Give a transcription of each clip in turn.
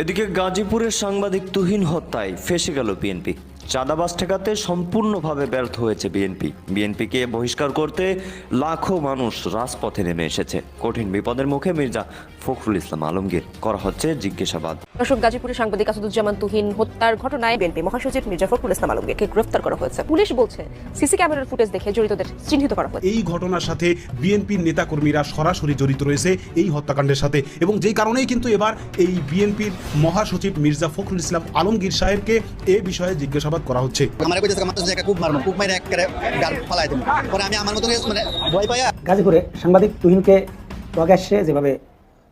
এদিকে গাজীপুরের সাংবাদিক তুহিন হত্যায় ফেসে গেল বিএনপি। চাঁদাবাজ ঠেকাতে সম্পূর্ণভাবে ব্যর্থ হয়েছে বিএনপি। বিএনপিকে বহিষ্কার করতে লাখো মানুষ রাজপথে নেমে এসেছে। কঠিন বিপদের মুখে মির্জা ফখরুল ইসলাম আলমগীর করা হচ্ছে জিজ্ঞাসাবাদ। দর্শক গাজীপুরের সাংবাদিক আসাদুজ্জামান তুহিন হত্যার ঘটনায় বিএনপি মহাসচিব মির্জা ফখরুল ইসলাম আলমগীরকে গ্রেফতার করা হয়েছে। পুলিশ বলছে সিসি ক্যামেরার ফুটেজ দেখে জড়িতদের চিহ্নিত করা হয়েছে। এই ঘটনার সাথে বিএনপির নেতাকর্মীরা সরাসরি জড়িত রয়েছে এই হত্যাকাণ্ডের সাথে এবং যেই কারণেই কিন্তু এবার এই বিএনপির মহাসচিব মির্জা ফখরুল ইসলাম আলমগীর সাহেবকে এ বিষয়ে জিজ্ঞাসাবাদ করা হচ্ছে। আমার কইতেছে আমার একটা কুপ মারবো কুপ মাইরে একেবারে গাল ফালাই দেবো পরে আমি আমার মতো মানে ভয় পাইয়া গাজীপুরে সাংবাদিক তুহিনকে প্রকাশ্যে যেভাবে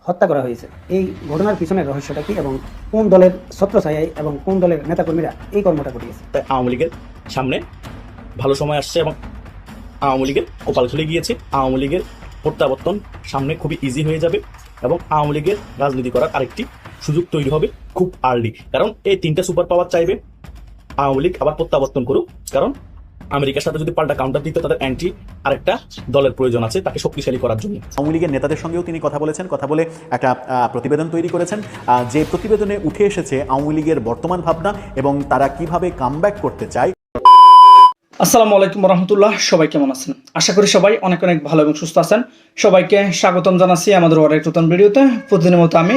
হত্যা করা হয়েছে এই ঘটনার পিছনের রহস্যটা কি এবং কোন দলের ছত্র ছত্রছায়ায় এবং কোন দলের নেতাকর্মীরা এই কর্মটা ঘটিয়েছে তাই আওয়ামী লীগের সামনে ভালো সময় আসছে এবং আওয়ামী লীগের কপাল খুলে গিয়েছে। আওয়ামী লীগের প্রত্যাবর্তন সামনে খুবই ইজি হয়ে যাবে এবং আওয়ামী লীগের রাজনীতি করার আরেকটি সুযোগ তৈরি হবে খুব আর্লি কারণ এই তিনটা সুপার পাওয়ার চাইবে আওয়ামী লীগ আবার প্রত্যাবর্তন করুক। কারণ আমেরিকার সাথে যদি পাল্টা কাউন্টার দিতে তাদের অ্যান্টি আরেকটা দলের প্রয়োজন আছে তাকে শক্তিশালী করার জন্য। আওয়ামী লীগের নেতাদের সঙ্গেও তিনি কথা বলেছেন কথা বলে একটা আহ, প্রতিবেদন তৈরি করেছেন। যে প্রতিবেদনে উঠে এসেছে আওয়ামী লীগের বর্তমান ভাবনা এবং তারা কীভাবে কামব্যাক করতে চায়। আসসালামু আলাইকুম রহমতুল্লাহ সবাই কেমন আছেন? আশা করি সবাই অনেক অনেক ভালো এবং সুস্থ আছেন। সবাইকে স্বাগতম জানাচ্ছি আমাদের অনেক নতুন ভিডিওতে প্রতিদিনের মতো আমি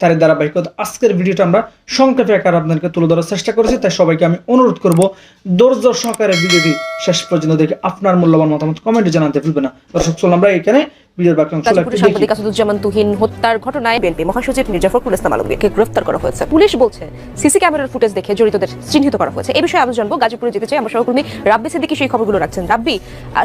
তার ধারাবাহিকতা আজকের ভিডিওটা আমরা সংক্ষেপে আকার আপনাদেরকে তুলে ধরার চেষ্টা করেছি তাই সবাইকে আমি অনুরোধ করব ধৈর্য সহকারে ভিডিওটি শেষ পর্যন্ত দেখে আপনার মূল্যবান মতামত কমেন্টে জানাতে ভুলবে না। দর্শক চলুন আমরা এখানে ভিডিওর বাকি অংশ গাজীপুরের একটু দেখি। সাংবাদিক আসাদুজ্জামান তুহিন হত্যার ঘটনায় বিএনপি মহাসচিব মির্জা ফখরুল ইসলাম আলমগীরকে গ্রেফতার করা হয়েছে। পুলিশ বলছে সিসি ক্যামেরার ফুটেজ দেখে জড়িতদের চিহ্নিত করা হয়েছে। এই বিষয়ে আরও জানব। গাজীপুরে যেতে চাই আমার সহকর্মী রাব্বি সিদ্দিকি সেই খবরগুলো রাখছেন। রাব্বি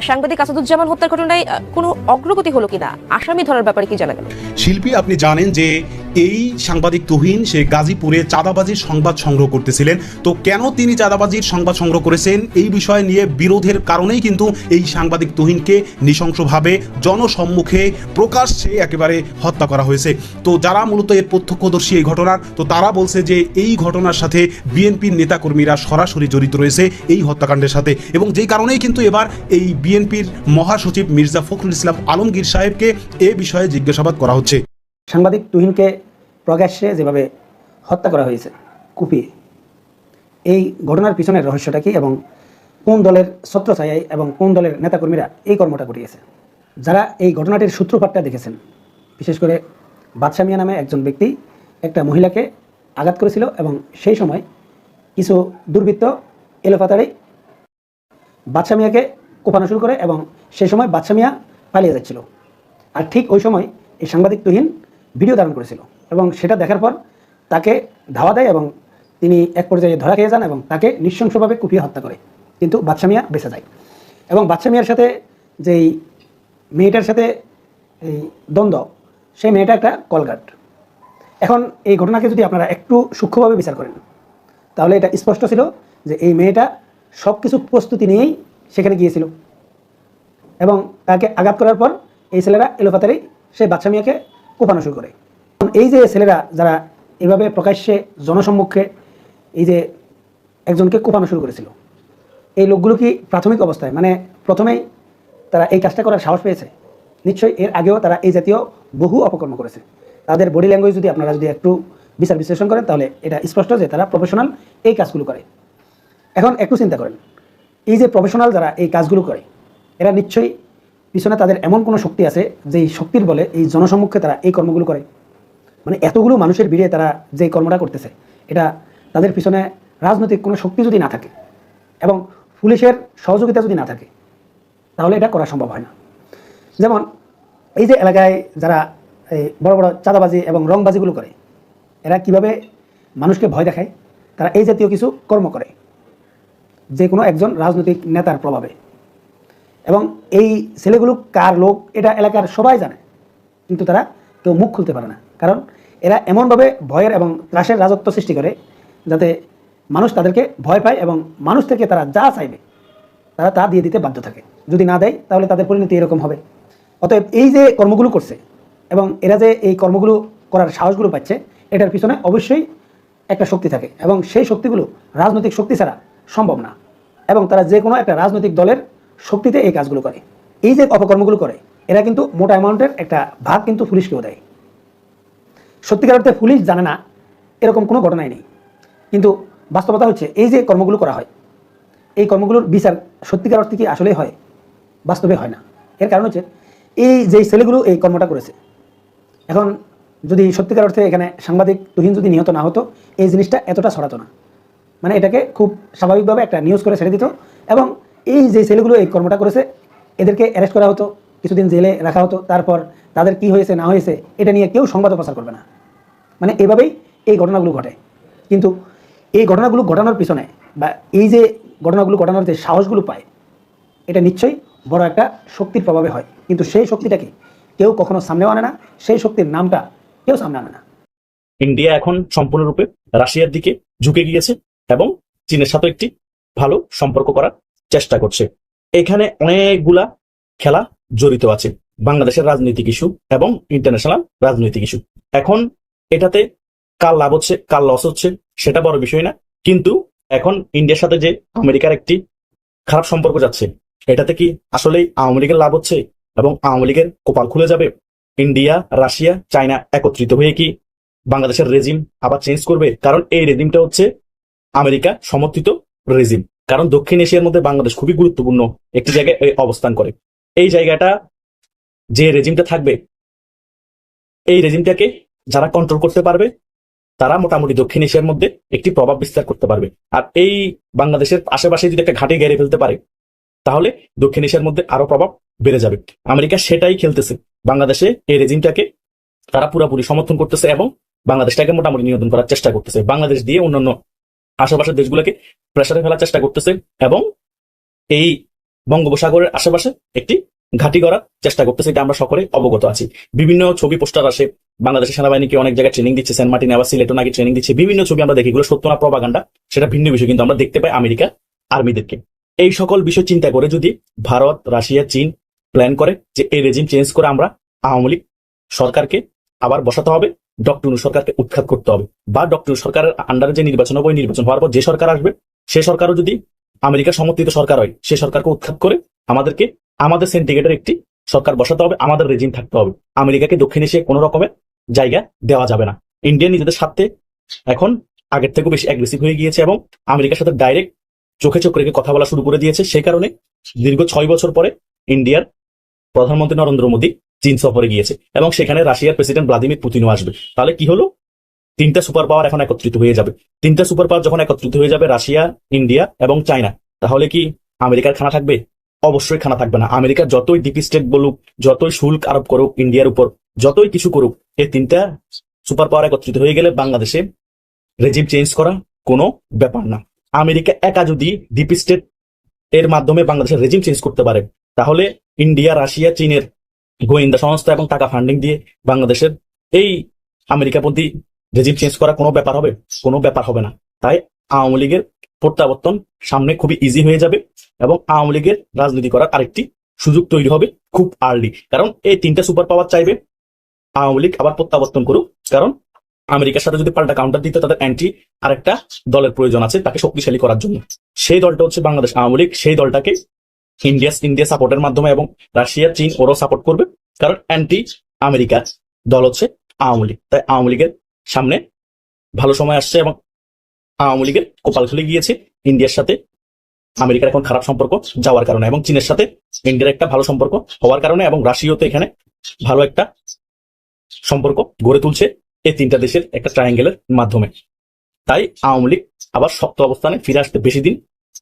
সাংবাদিক আসাদুজ্জামান হত্যার ঘটনায় কোনো অগ্রগতি হলো কিনা? আসামি ধরার ব্যাপারে কি জানা গেল? শিল্পী আপনি জানেন যে এই সাংবাদিক তুহিন, সে গাজীপুরে চাঁদাবাজির সংবাদ সংগ্রহ করতেছিলেন। তো কেন তিনি চাঁদাবাজির সংবাদ সংগ্রহ করেছেন? এই বিষয় নিয়ে বিরোধের কারণেই কিন্তু এই সাংবাদিক তুহিনকে নৃশংসভাবে জনসম্মুখে প্রকাশ্যে একেবারে হত্যা করা হয়েছে। তো যারা মূলত এর প্রত্যক্ষদর্শী এই ঘটনার, তো তারা বলছে যে এই ঘটনার সাথে বিএনপির নেতাকর্মীরা সরাসরি জড়িত রয়েছে এই হত্যাকাণ্ডের সাথে। এবং যেই কারণেই কিন্তু এবার এই বিএনপির মহাসচিব মির্জা ফখরুল ইসলাম আলমগীর সাহেবকে এ বিষয়ে জিজ্ঞাসাবাদ করা হচ্ছে। সাংবাদিক তুহিনকে প্রকাশ্যে যেভাবে হত্যা করা হয়েছে, কুপিয়ে। এই ঘটনার পিছনের রহস্যটা কি এবং কোন দলের ছত্রছায়ায় এবং কোন দলের নেতাকর্মীরা এই কর্মটা ঘটিয়েছে যারা এই ঘটনাটির সূত্রপাতটা দেখেছেন, বিশেষ করে বাদশা মিয়া নামে একজন ব্যক্তি একটা মহিলাকে আঘাত করেছিল এবং সেই সময় কিছু দুর্বৃত্ত এলোপাতাড়ি বাদশা মিয়াকে কোপানো শুরু করে এবং সেই সময় বাদশা মিয়া পালিয়ে যাচ্ছিল। আর ঠিক ওই সময় এই সাংবাদিক তুহিন ভিডিও ধারণ করেছিল এবং সেটা দেখার পর তাকে ধাওয়া দেয় এবং তিনি এক পর্যায়ে ধরা খেয়ে যান এবং তাকে নৃশংসভাবে কুপিয়ে হত্যা করে। কিন্তু বাদশা মিয়া বেঁচে যায়। এবং বাদশা মিয়ার সাথে যেই মেয়েটার সাথে এই দ্বন্দ্ব, সেই মেয়েটা একটা কলগাট। এখন এই ঘটনাকে যদি আপনারা একটু সূক্ষ্মভাবে বিচার করেন, তাহলে এটা স্পষ্ট ছিল যে এই মেয়েটা সব কিছু প্রস্তুতি নিয়েই সেখানে গিয়েছিল। এবং তাকে আঘাত করার পর এই ছেলেরা এলোপাতারি সেই বাচ্চা মেয়েকে কোপানো শুরু করে। এই যে ছেলেরা যারা এভাবে প্রকাশ্যে জনসম্মুখে এই যে একজনকে কোপানো শুরু করেছিল, এই লোকগুলো কি প্রাথমিক অবস্থায়? মানে প্রথমেই তারা এই কাজটা করার সাহস পেয়েছে। নিশ্চয়ই এর আগেও তারা এই জাতীয় বহু অপকর্ম করেছে। তাদের বডি ল্যাঙ্গুয়েজ যদি আপনারা যদি একটু বিচার বিশ্লেষণ করেন, তাহলে এটা স্পষ্ট যে তারা প্রফেশনাল এই কাজগুলো করে। এখন একটু চিন্তা করেন, এই যে প্রফেশনাল যারা এই কাজগুলো করে, এরা নিশ্চয়ই পিছনে তাদের এমন কোনো শক্তি আছে যেই শক্তির বলে এই জনসম্মুখে তারা এই কর্মগুলো করে। মানে এতগুলো মানুষের ভিড়ে তারা যে কর্মটা করতেছে, এটা তাদের পিছনে রাজনৈতিক কোনো শক্তি যদি না থাকে এবং পুলিশের সহযোগিতা যদি না থাকে, তাহলে এটা করা সম্ভব হয় না। যেমন এই যে এলাকায় যারা এই বড় বড় চাঁদাবাজি এবং রংবাজিগুলো করে, এরা কীভাবে মানুষকে ভয় দেখায়? তারা এই জাতীয় কিছু কর্ম করে, যে কোনো একজন রাজনৈতিক নেতার প্রভাবে। এবং এই ছেলেগুলো কার লোক, এটা এলাকার সবাই জানে। কিন্তু তারা কেউ মুখ খুলতে পারে না। কারণ এরা এমনভাবে ভয়ের এবং ত্রাসের রাজত্ব সৃষ্টি করে যাতে মানুষ তাদেরকে ভয় পায় এবং মানুষ থেকে তারা যা চাইবে, তারা তা দিয়ে দিতে বাধ্য থাকে। যদি না দেয়, তাহলে তাদের পরিণতি এরকম হবে। অতএব এই যে কর্মগুলো করছে এবং এরা যে এই কর্মগুলো করার সাহসগুলো পাচ্ছে, এটার পিছনে অবশ্যই একটা শক্তি থাকে এবং সেই শক্তিগুলো রাজনৈতিক শক্তি ছাড়া সম্ভব না। এবং তারা যে কোনো একটা রাজনৈতিক দলের শক্তিতে এই কাজগুলো করে। এই যে অপকর্মগুলো করে, এরা কিন্তু মোটা অ্যামাউন্টের একটা ভাগ কিন্তু পুলিশকেও দেয়। সত্যিকার অর্থে পুলিশ জানে না, এরকম কোনো ঘটনাই নেই। কিন্তু বাস্তবতা হচ্ছে, এই যে কর্মগুলো করা হয়, এই কর্মগুলোর বিচার সত্যিকার অর্থে কি আসলেই হয়? বাস্তবে হয় না। এর কারণ হচ্ছে, এই যে ছেলেগুলো এই কর্মটা করেছে, এখন যদি সত্যিকার অর্থে এখানে সাংবাদিক তুহিন যদি নিহত না হতো, এই জিনিসটা এতটা ছড়াতো না। মানে এটাকে খুব স্বাভাবিকভাবে একটা নিউজ করে ছেড়ে দিত এবং এই যে ছেলেগুলো এই কর্মটা করেছে, এদেরকে অ্যারেস্ট করা হতো, কিছুদিন জেলে রাখা হতো, তারপর তাদের কি হয়েছে, না হয়েছে, এটা নিয়ে কেউ সংবাদ প্রচার করবে না। মানে এভাবেই এই ঘটনাগুলো ঘটে। কিন্তু এই ঘটনাগুলো ঘটানোর পিছনে বা এই যে ঘটনাগুলো ঘটানোর যে সাহসগুলো পায়, এটা নিশ্চয়ই বড় একটা শক্তির প্রভাবে হয়। কিন্তু সেই শক্তিটাকে কেউ কখনো সামনেও আনে না, সেই শক্তির নামটা কেউ সামনে আনে না। ইন্ডিয়া এখন সম্পূর্ণরূপে রাশিয়ার দিকে ঝুঁকে গিয়েছে এবং চীনের সাথে একটি ভালো সম্পর্ক করার চেষ্টা করছে। এখানে অনেকগুলা খেলা জড়িত আছে। বাংলাদেশের রাজনৈতিক ইস্যু এবং ইন্টারন্যাশনাল রাজনৈতিক ইস্যু। এখন এটাতে কার লাভ হচ্ছে, কার লস হচ্ছে, সেটা বড় বিষয় না। কিন্তু এখন ইন্ডিয়ার সাথে যে আমেরিকার একটি খারাপ সম্পর্ক যাচ্ছে, এটাতে কি আসলেই আওয়ামী লীগের লাভ হচ্ছে এবং আওয়ামী লীগের কোপাল খুলে যাবে? ইন্ডিয়া, রাশিয়া, চায়না একত্রিত হয়ে কি বাংলাদেশের রেজিম আবার চেঞ্জ করবে? কারণ এই রেজিমটা হচ্ছে আমেরিকা সমর্থিত রেজিম কারণ দক্ষিণ এশিয়ার মধ্যে বাংলাদেশ খুবই গুরুত্বপূর্ণ একটি জায়গায় অবস্থান করে। এই জায়গাটা যে রেজিমটা থাকবে, এই রেজিমটাকে যারা কন্ট্রোল করতে পারবে, তারা মোটামুটি দক্ষিণ এশিয়ার মধ্যে একটি প্রভাব বিস্তার করতে পারবে। আর এই বাংলাদেশের আশেপাশে যদি একটা ঘাঁটি গেড়ে ফেলতে পারে, তাহলে দক্ষিণ এশিয়ার মধ্যে আরও প্রভাব বেড়ে যাবে। আমেরিকা সেটাই খেলতেছে। বাংলাদেশে এই রেজিমটাকে তারা পুরোপুরি সমর্থন করতেছে এবং বাংলাদেশটাকে মোটামুটি নিয়ন্ত্রণ করার চেষ্টা করতেছে। বাংলাদেশ দিয়ে অন্যান্য আশেপাশের দেশগুলোকে প্রেসারে ফেলার চেষ্টা করতেছে এবং এই বঙ্গোপসাগরের আশেপাশে একটি ঘাঁটি করার চেষ্টা করতেছে, এটা আমরা সকলে অবগত আছি। বিভিন্ন ছবি, পোস্টার আসে, বাংলাদেশের সেনাবাহিনীকে অনেক জায়গায় ট্রেনিং দিচ্ছে, সেন্ট মার্টিন আবার নাকি ট্রেনিং দিচ্ছে, বিভিন্ন ছবি আমরা দেখি, এগুলো সত্য না প্রবাগান্ডা সেটা ভিন্ন বিষয়, কিন্তু আমরা দেখতে পাই আমেরিকা আর্মিদেরকে। এই সকল বিষয় চিন্তা করে যদি ভারত, রাশিয়া, চীন প্ল্যান করে যে এই রেজিম চেঞ্জ করে আমরা আওয়ামী লীগ সরকারকে আবার বসাতে হবে ডক্টর সরকারকে উৎখাত করতে হবে। বা ডক্টর সরকারের আন্ডারে যে নির্বাচন হবে নির্বাচন হওয়ার পর যে সরকার আসবে, সে সরকারও যদি আমেরিকা সমর্থিত সরকার হয়, সে সরকারকে উৎখাত করে আমাদেরকে, আমাদের সেন্টিগ্রেটের একটি সরকার বসাতে হবে, আমাদের রেজিম থাকতে হবে। আমেরিকাকে দক্ষিণ এশিয়া কোনো রকমের জায়গা দেওয়া যাবে না। ইন্ডিয়া নিজেদের স্বার্থে এখন আগের থেকেও বেশি অ্যাগ্রেসিভ হয়ে গিয়েছে এবং আমেরিকার সাথে ডাইরেক্ট চোখে চোখ রেখে কথা বলা শুরু করে দিয়েছে। সেই কারণে দীর্ঘ ছয় বছর পরে ইন্ডিয়ার প্রধানমন্ত্রী নরেন্দ্র মোদী চীন সফরে গিয়েছে এবং সেখানে রাশিয়ার প্রেসিডেন্ট ভ্লাদিমির পুতিনও আসবে। তাহলে কি হলো? তিনটা সুপার পাওয়ার এখন একত্রিত হয়ে যাবে। তিনটা সুপার পাওয়ার যখন একত্রিত হয়ে যাবে রাশিয়া, ইন্ডিয়া এবং চায়না, তাহলে কি আমেরিকার খানা থাকবে? অবশ্যই খানা থাকবে না। আমেরিকা যতই ডিপি স্টেট বলুক, যতই শুল্ক আরোপ করুক, ইন্ডিয়ার উপর যতই কিছু করুক, এই তিনটা সুপার পাওয়ার একত্রিত হয়ে গেলে বাংলাদেশে রেজিম চেঞ্জ করা কোনো ব্যাপার না। আমেরিকা একা যদি ডিপি স্টেট এর মাধ্যমে বাংলাদেশের রেজিম চেঞ্জ করতে পারে তাহলে ইন্ডিয়া, রাশিয়া, চীনের গোয়েন্দা সংস্থা এবং টাকা ফান্ডিং দিয়ে বাংলাদেশের এই আমেরিকাপন্থী রেজিম চেঞ্জ করা কোনো ব্যাপার হবে? কোনো ব্যাপার হবে না। তাই আওয়ামী লীগের প্রত্যাবর্তন সামনে খুবই ইজি হয়ে যাবে এবং আওয়ামী লীগের রাজনীতি করার আরেকটি সুযোগ তৈরি হবে খুব আর্লি কারণ এই তিনটা সুপার পাওয়ার চাইবে, আওয়ামী লীগ আবার প্রত্যাবর্তন করুক। কারণ আমেরিকার সাথে যদি পাল্টা কাউন্টার দিতে তাদের অ্যান্টি আরেকটা দলের প্রয়োজন আছে তাকে শক্তিশালী করার জন্য। সেই দলটা হচ্ছে বাংলাদেশ। আওয়ামী লীগ সেই দলটাকে ইন্ডিয়া ইন্ডিয়া সাপোর্টের মাধ্যমে এবং রাশিয়া, চীন ওরাও সাপোর্ট করবে। কারণ অ্যান্টি আমেরিকা দল হচ্ছে আওয়ামী লীগ। তাই আওয়ামী লীগের সামনে ভালো সময় আসছে এবং আওয়ামী লীগের কপাল খুলে গিয়েছে ইন্ডিয়ার সাথে আমেরিকার এখন খারাপ সম্পর্ক যাওয়ার কারণে এবং চীনের সাথে ইন্ডিয়ার একটা ভালো সম্পর্ক হওয়ার কারণে এবং রাশিয়াতে এখানে ভালো একটা সম্পর্ক গড়ে তুলছে এই তিনটা দেশের একটা ট্রায়াঙ্গেলের মাধ্যমে। তাই আওয়ামী লীগ আবার শক্ত অবস্থানে ফিরে আসতে বেশি দিন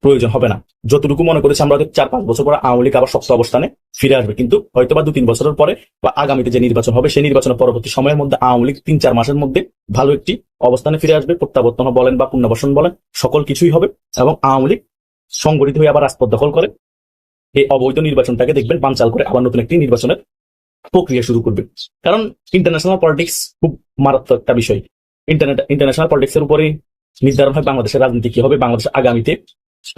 প্রয়োজন হবে না। যতটুকু মনে করেছি আমরা চার পাঁচ বছর পরে আওয়ামী লীগ আবার শক্ত অবস্থানে ফিরে আসবে। কিন্তু হয়তো বা দু তিন বছরের পরে বা আগামীতে যে নির্বাচন হবে, সেই নির্বাচনের পরবর্তী সময়ের মধ্যে আওয়ামী লীগ তিন চার মাসের মধ্যে ভালো একটি অবস্থানে ফিরে আসবে। প্রত্যাবর্তন বলেন বা পুনর্বাসন বলেন, সকল কিছুই হবে এবং আওয়ামী লীগ সংগঠিত হয়ে আবার রাজপথ দখল করে এই অবৈধ নির্বাচনটাকে দেখবেন, বানচাল করে আবার নতুন একটি নির্বাচনের প্রক্রিয়া শুরু করবে। কারণ ইন্টারন্যাশনাল পলিটিক্স খুব মারাত্মক একটা বিষয়। ইন্টারনেট ইন্টারন্যাশনাল পলিটিক্সের উপরে নির্ধারণ হয় বাংলাদেশের রাজনীতি কি হবে বাংলাদেশের আগামীতে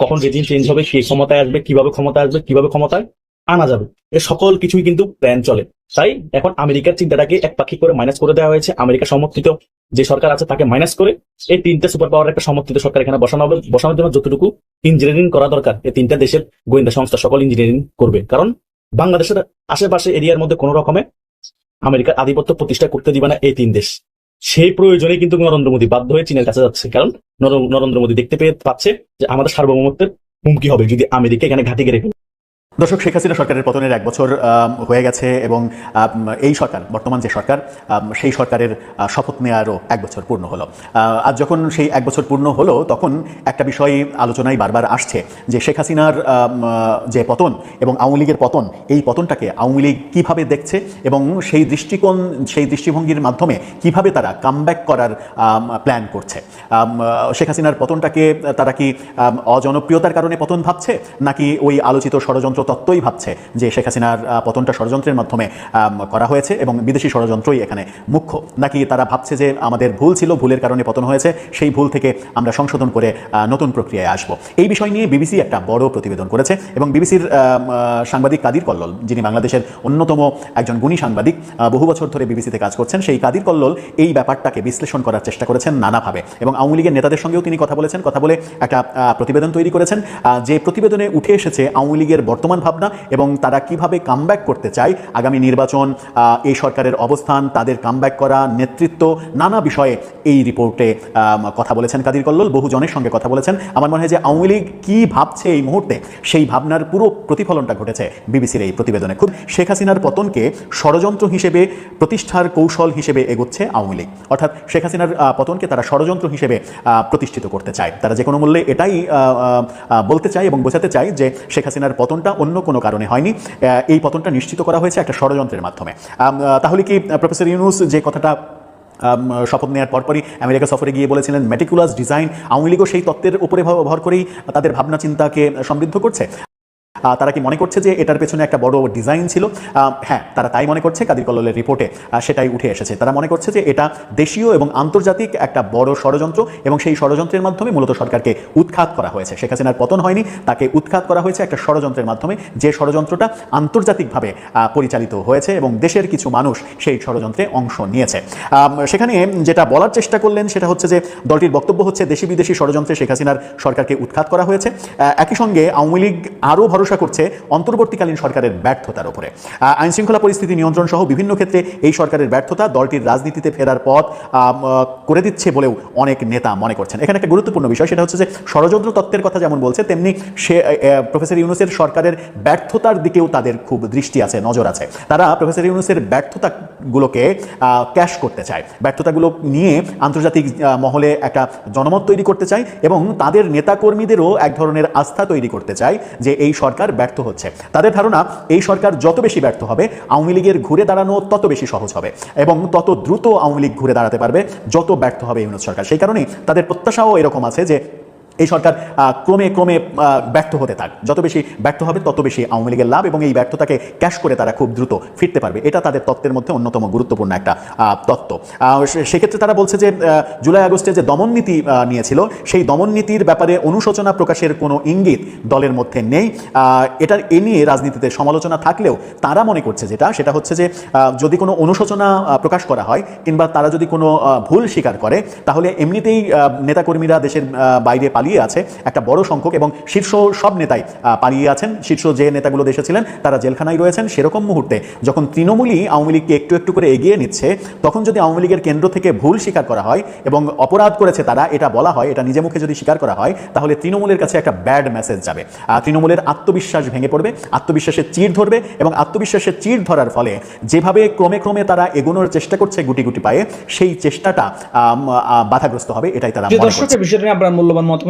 কখন রেজিম চেঞ্জ হবে, কে ক্ষমতায় আসবে, কীভাবে ক্ষমতা আসবে, কীভাবে ক্ষমতায় আনা যাবে। এ সকল কিছুই কিন্তু প্ল্যান চলে। তাই এখন আমেরিকার চিন্তাটাকে এক পাখি করে মাইনাস করে দেওয়া হয়েছে। আমেরিকা সমর্থিত যে সরকার আছে তাকে মাইনাস করে এই তিনটা সুপার পাওয়ার একটা সমর্থিত সরকার এখানে বসানো হবে। বসানোর জন্য যতটুকু ইঞ্জিনিয়ারিং করা দরকার, এই তিনটা দেশের গোয়েন্দা সংস্থা সকল ইঞ্জিনিয়ারিং করবে। কারণ বাংলাদেশের আশেপাশে এরিয়ার মধ্যে কোনো রকমে আমেরিকার আধিপত্য প্রতিষ্ঠা করতে দিবে না এই তিন দেশ। সেই প্রয়োজনে কিন্তু নরেন্দ্র মোদী বাধ্য হয়ে চীনের কাছে যাচ্ছে কারণ নর- নরেন্দ্র মোদী দেখতে পেয়ে পাচ্ছে যে আমাদের সার্বভৌমত্বের হুমকি হবে যদি আমেরিকা এখানে ঘাঁটি গেড়ে। দর্শক, শেখ হাসিনা সরকারের পতনের এক বছর হয়ে গেছে এবং এই সরকার, বর্তমান যে সরকার সেই সরকারের শপথ নেওয়ারও এক বছর পূর্ণ হলো। আজ যখন সেই এক বছর পূর্ণ হলো, তখন একটা বিষয় আলোচনায় বারবার আসছে যে শেখ হাসিনার যে পতন এবং আওয়ামী লীগের পতন, এই পতনটাকে আওয়ামী লীগ কীভাবে দেখছে এবং সেই দৃষ্টিকোণ, সেই দৃষ্টিভঙ্গির মাধ্যমে কীভাবে তারা কামব্যাক করার প্ল্যান করছে? শেখ হাসিনার পতনটাকে তারা কি অজনপ্রিয়তার কারণে পতন ভাবছে নাকি ওই আলোচিত ষড়যন্ত্র তত্ত্বই ভাবছে যে শেখ হাসিনার পতনটা ষড়যন্ত্রের মাধ্যমে করা হয়েছে এবং বিদেশি ষড়যন্ত্রই এখানে মুখ্য। নাকি তারা ভাবছে যে আমাদের ভুল ছিল, ভুলের কারণে পতন হয়েছে, সেই ভুল থেকে আমরা সংশোধন করে নতুন প্রক্রিয়ায় আসব। এই বিষয় নিয়ে বিবিসি একটা বড় প্রতিবেদন করেছে এবং বিবিসির সাংবাদিক কাদির কল্লোল, যিনি বাংলাদেশের অন্যতম একজন গুণী সাংবাদিক বহু বছর ধরে বিবিসিতে কাজ করছেন, সেই কাদির কল্লোল এই ব্যাপারটাকে বিশ্লেষণ করার চেষ্টা করেছেন নানাভাবে এবং আওয়ামী লীগের নেতাদের সঙ্গেও তিনি কথা বলেছেন। কথা বলে একটা প্রতিবেদন তৈরি করেছেন। যে প্রতিবেদনে উঠে এসেছে আওয়ামী লীগের বর্তমান ভাবনা এবং তারা কীভাবে কামব্যাক করতে চায়, আগামী নির্বাচন এই সরকারের অবস্থান, তাদের কামব্যাক করা, নেতৃত্ব, নানা বিষয়ে এই রিপোর্টে কথা বলেছেন কাদির কল্লোল, বহু জনের সঙ্গে কথা বলেছেন। আমার মনে হয় যে আওয়ামী লীগ কী ভাবছে এই মুহূর্তে, সেই ভাবনার পুরো প্রতিফলনটা ঘটেছে বিবিসির এই প্রতিবেদনে। খুব শেখ হাসিনার পতনকে ষড়যন্ত্র হিসেবে, প্রতিষ্ঠার কৌশল হিসেবে এগোচ্ছে আওয়ামী লীগ। অর্থাৎ শেখ হাসিনার পতনকে তারা ষড়যন্ত্র হিসেবে প্রতিষ্ঠিত করতে চায়। তারা যে কোনো মূল্যে এটাই বলতে চায় এবং বোঝাতে চায় যে শেখ হাসিনার পতনটা অন্য কোনো কারণে হয়নি। এই পতনটা নিশ্চিত করা হয়েছে একটা ষড়যন্ত্রের মাধ্যমে। তাহলে কি প্রফেসর ইউনুস যে কথাটা শপথ নেওয়ার পরপরই আমেরিকা সফরে গিয়ে বলেছিলেন মেটিকুলাস ডিজাইন আওয়ামী লীগও সেই তত্ত্বের উপরে ভর করেই তাদের ভাবনা চিন্তাকে সমৃদ্ধ করছে। তারা কি মনে করছে যে এটার পেছনে একটা বড় ডিজাইন ছিল? হ্যাঁ তারা তাই মনে করছে, কাদির কল্লোলের রিপোর্টে সেটাই উঠে এসেছে। তারা মনে করছে যে এটা দেশীয় এবং আন্তর্জাতিক একটা বড় ষড়যন্ত্র এবং সেই ষড়যন্ত্রের মাধ্যমে মূলত সরকারকে উৎখাত করা হয়েছে। শেখ হাসিনার পতন হয়নি, তাকে উৎখাত করা হয়েছে একটা ষড়যন্ত্রের মাধ্যমে, যে ষড়যন্ত্রটা আন্তর্জাতিকভাবে পরিচালিত হয়েছে এবং দেশের কিছু মানুষ সেই ষড়যন্ত্রে অংশ নিয়েছে। সেখানে যেটা বলার চেষ্টা করলেন সেটা হচ্ছে যে দলটির বক্তব্য হচ্ছে দেশি বিদেশি ষড়যন্ত্রে শেখ হাসিনার সরকারকে উৎখাত করা হয়েছে। একই সঙ্গে আওয়ামী লীগ আরও ভরসা করছে অন্তর্বর্তীকালীন সরকারের ব্যর্থতার উপরে। আইন শৃঙ্খলা পরিস্থিতি নিয়ন্ত্রণ সহ বিভিন্ন ক্ষেত্রে এই সরকারের ব্যর্থতা দলটির রাজনীতিতে ফেরার পথ করে দিচ্ছে বলেও অনেক নেতা মনে করছেন। এখানে একটা গুরুত্বপূর্ণ বিষয়, সেটা হচ্ছে যে ষড়যন্ত্র তত্ত্বের কথা যেমন বলছে, তেমনি সে প্রফেসর ইউনুসের সরকারের ব্যর্থতার দিকেও তাদের খুব দৃষ্টি আছে, নজর আছে। তারা প্রফেসর ইউনুসের ব্যর্থতাগুলোকে ক্যাশ করতে চায়। ব্যর্থতাগুলো নিয়ে আন্তর্জাতিক মহলে একটা জনমত তৈরি করতে চায় এবং তাদের নেতাকর্মীদেরও এক ধরনের আস্থা তৈরি করতে চায় যে এই সরকার ব্যর্থ হচ্ছে। তাদের ধারণা, এই সরকার যত বেশি ব্যর্থ হবে, আওয়ামী লীগের ঘুরে দাঁড়ানো তত বেশি সহজ হবে এবং তত দ্রুত আওয়ামী লীগ ঘুরে দাঁড়াতে পারবে, যত ব্যর্থ হবে ইউনুস সরকার। সেই কারণেই তাদের প্রত্যাশাও এরকম আছে যে এই সরকার ক্রমে ক্রমে ব্যর্থ হতে থাক। যত বেশি ব্যর্থ হবে, তত বেশি আওয়ামী লীগের লাভ এবং এই ব্যর্থতাকে ক্যাশ করে তারা খুব দ্রুত ফিরতে পারবে। এটা তাদের তত্ত্বের মধ্যে অন্যতম গুরুত্বপূর্ণ একটা তত্ত্ব। সেক্ষেত্রে তারা বলছে যে জুলাই আগস্টে যে দমন নীতি নিয়েছিল, সেই দমন নীতির ব্যাপারে অনুশোচনা প্রকাশের কোনো ইঙ্গিত দলের মধ্যে নেই। এটার, এ নিয়ে রাজনীতিতে সমালোচনা থাকলেও তারা মনে করছে যেটা, সেটা হচ্ছে যে যদি কোনো অনুশোচনা প্রকাশ করা হয় কিংবা তারা যদি কোনো ভুল স্বীকার করে, তাহলে এমনিতেই নেতাকর্মীরা দেশের বাইরে পালিয়ে পালিয়ে আছে একটা বড় সংখ্যক এবং শীর্ষ সব নেতাই পালিয়ে আছেন। শীর্ষ যে নেতাগুলো দেশে ছিলেন, তারা জেলখানায় রয়েছেন সেরকম মুহূর্তে। যখন তৃণমূলই আওয়ামী লীগকে একটু একটু করে এগিয়ে নিচ্ছে, তখন যদি আওয়ামী লীগের কেন্দ্র থেকে ভুল স্বীকার করা হয় এবং অপরাধ করেছে তারা, এটা বলা হয়, এটা নিজে মুখে যদি স্বীকার করা হয়, তাহলে তৃণমূলের কাছে একটা ব্যাড মেসেজ যাবে। তৃণমূলের আত্মবিশ্বাস ভেঙে পড়বে, আত্মবিশ্বাসের চির ধরবে এবং আত্মবিশ্বাসের চির ধরার ফলে যেভাবে ক্রমে ক্রমে তারা এগোনোর চেষ্টা করছে গুটি গুটি পায়ে, সেই চেষ্টাটা বাধাগ্রস্ত হবে, এটাই তারা যে দর্শক করছে এই বিষয়টা আপনার মূল্যবান মতামত